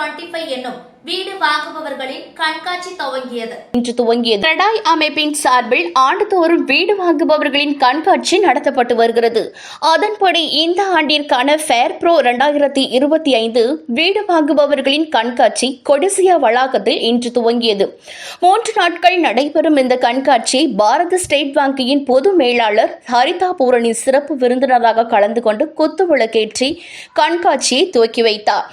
Twenty five என்னும் வீடு வாங்குபவர்களின் கண்காட்சி துவங்கியது. இன்று துவங்கியது. கிரடாய் அமைப்பின் சார்பில் ஆண்டுதோறும் வீடு வாங்குபவர்களின் கண்காட்சி நடத்தப்பட்டு வருகிறது. அதன்படி இந்த ஆண்டிற்கான ஃபேர் ப்ரோ இரண்டாயிரத்தி இருபத்தி ஐந்து வீடு வாங்குபவர்களின் கண்காட்சி கொடிசியா வளாகத்தில் இன்று துவங்கியது. மூன்று நாட்கள் நடைபெறும் இந்த கண்காட்சியை பாரத ஸ்டேட் வங்கியின் பொது மேலாளர் ஹரிதா பூரணி சிறப்பு விருந்தினராக கலந்து கொண்டு குத்து விளக்கேற்றி கண்காட்சியை துவக்கி வைத்தார்.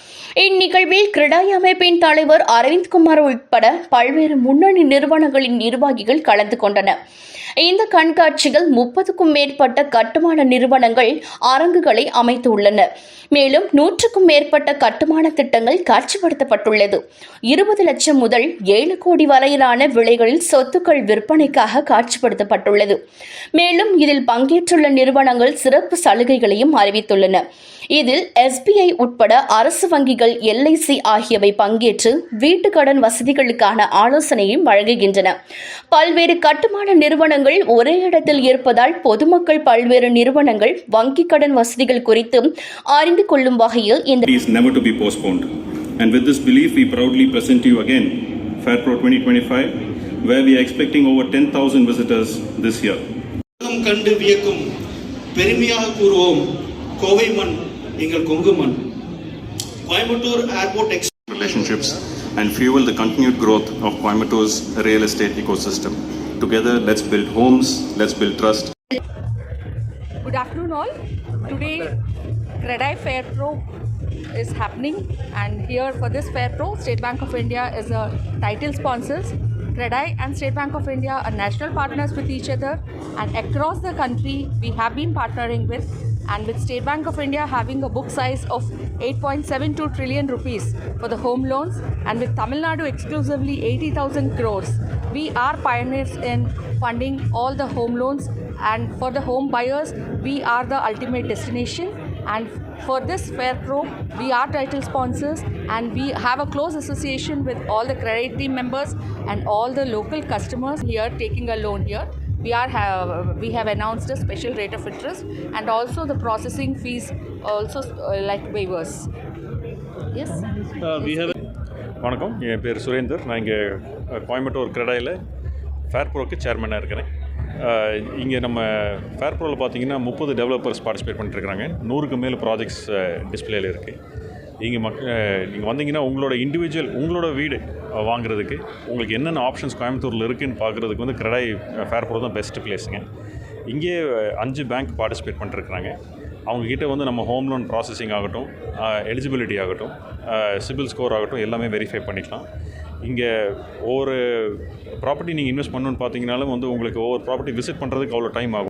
இந்நிகழ்வில் கிரடாய் அமைப்பின் தலைவர் அரவிந்த்குமார் உட்பட பல்வேறு முன்னணி நிறுவனங்களின் நிர்வாகிகள் கலந்து கொண்டனர். இந்த கண்காட்சியில் முப்பதுக்கும் மேற்பட்ட கட்டுமான நிறுவனங்கள் அரங்குகளை அமைத்துள்ளன மேலும் நூற்றுக்கும் மேற்பட்ட கட்டுமான திட்டங்கள் காட்சிப்படுத்தப்பட்டுள்ளது. இருபது லட்சம் முதல் ஏழு கோடி வரையிலான விலைகளில் சொத்துக்கள் விற்பனைக்காக காட்சிப்படுத்தப்பட்டுள்ளது. மேலும் இதில் பங்கேற்றுள்ள நிறுவனங்கள் சிறப்பு சலுகைகளையும் அறிவித்துள்ளன. இதில் எஸ்பிஐ உட்பட அரசு வங்கிகள் எல்ஐசி ஆகியவை பங்கேற்று வீட்டு கடன் வசதிகளுக்கான ஆலோசனையும் வழங்குகின்றன பல்வேறு கட்டுமான நிறுவனங்கள் ஒரே இடத்தில் இருப்பதால் பொதுமக்கள் பல்வேறு நிறுவனங்கள் வங்கிக் கடன் வசதிகள் குறித்து அறிந்து கொள்ளும் வகையில் இந்த is never to be postponed. And with this belief, we proudly present to you again FairPro 2025, where we are expecting over 10,000 visitors this year. கண்டு வியக்கும் பெருமையாக கூறுவோம் கோவை மண் எங்கள் கொங்கு மண் Coimbatore airport X Relationships and fuel the continued growth of Coimbator's real estate ecosystem. Together, let's build homes, let's build trust, Good afternoon, all. Today, Credai Fair Pro is happening, and here for this Fair Pro, State Bank of India is a title sponsors. Credai and State Bank of India are national partners with each other, and across the country, we have been partnering with. and with State Bank of India having a book size of 8.72 trillion rupees for the home loans, and with Tamil Nadu exclusively 80,000 crores, we are pioneers in funding all the home loans. And for the home buyers we are the ultimate destination. And for this fair pro we are title sponsors. And we have a close association with all the credit team members and all the local customers here taking a loan here we are have we have announced a special rate of interest and also the processing fees also uh, like waivers. Yes? வணக்கம். என் பேர் சுரேந்தர். நான் இங்கே Coimbatore கிரடாயில் fair ப்ரோக்கு சேர்மனாக இருக்கிறேன் இங்கே நம்ம fair ப்ரோவில் பார்த்தீங்கன்னா முப்பது developers participate பண்ணிட்டுருக்காங்க நூறுக்கு மேல் ப்ராஜெக்ட்ஸ் டிஸ்பிளேல இருக்குது இங்கே மக் நீங்கள் வந்தீங்கன்னா உங்களோட இண்டிவிஜுவல் உங்களோட வீடு வாங்குறதுக்கு உங்களுக்கு என்னென்ன ஆப்ஷன்ஸ் கோயம்புத்தூரில் இருக்குதுன்னு பார்க்குறதுக்கு வந்து கிரடாய் ஃபேர் தான் பெஸ்ட்டு பிளேஸுங்க இங்கே அஞ்சு பேங்க் பார்ட்டிசிபேட் பண்ணிட்டுருக்காங்க அவங்கக்கிட்ட வந்து நம்ம ஹோம் லோன் ப்ராசஸிங் ஆகட்டும் எலிஜிபிலிட்டி ஆகட்டும் சிபில் ஸ்கோர் ஆகட்டும் எல்லாமே வெரிஃபை பண்ணிக்கலாம். இங்கே ஒவ்வொரு ப்ராப்பர்ட்டி நீங்கள் இன்வெஸ்ட் பண்ணணுன்னு பார்த்தீங்கனாலும் வந்து உங்களுக்கு ஒவ்வொரு ப்ராப்பர்ட்டி விசிட் பண்ணுறதுக்கு அவ்வளோ டைம் ஆகும்.